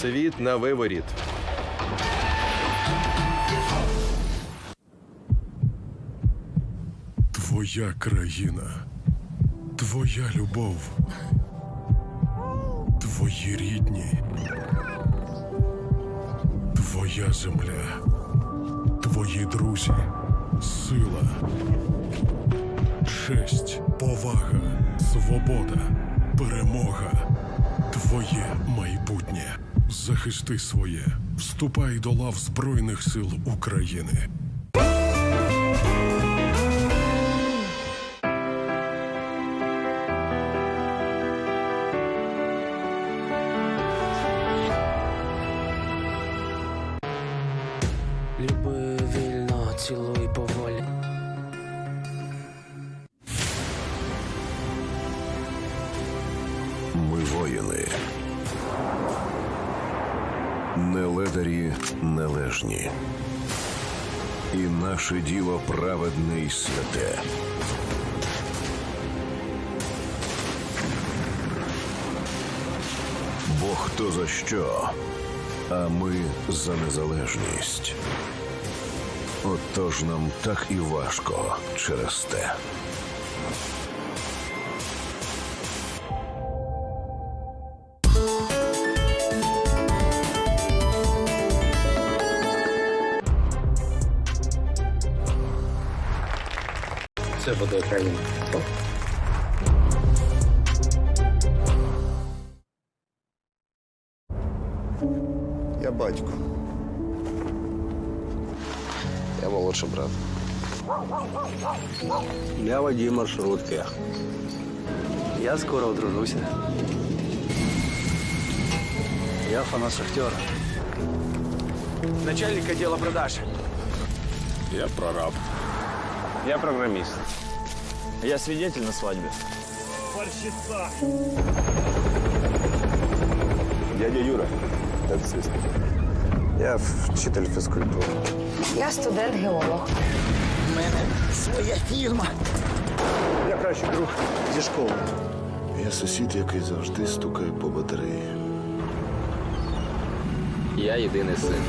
Світ на виворіт. Твоя країна, твоя любов, твої рідні, твоя земля, твої друзі, сила, честь, повага, свобода, перемога, твоє майбутнє. Захисти своє, вступай до лав Збройних сил України. Люби вільно, цілуй поволі. Ми воїни. Не ледарі нележні. І наше діло праведне і святе. Бо хто за що, а ми за незалежність. Отож нам так і важко через те. Це буде Україна. Я батько. Я молодший брат. Я водій маршрутки. Я скоро одружуся. Я фанат шахтера. Начальник отдела продаж. Я прораб. Я программист. Я свидетель на свадьбе. Дядя Юра. Таксист. Я вчитель фізкультури. Я студент-геолог. У мене своя фірма. Я кращий друг зі школи. Я сусід, який завжди стукає по батареї. Я єдиний син.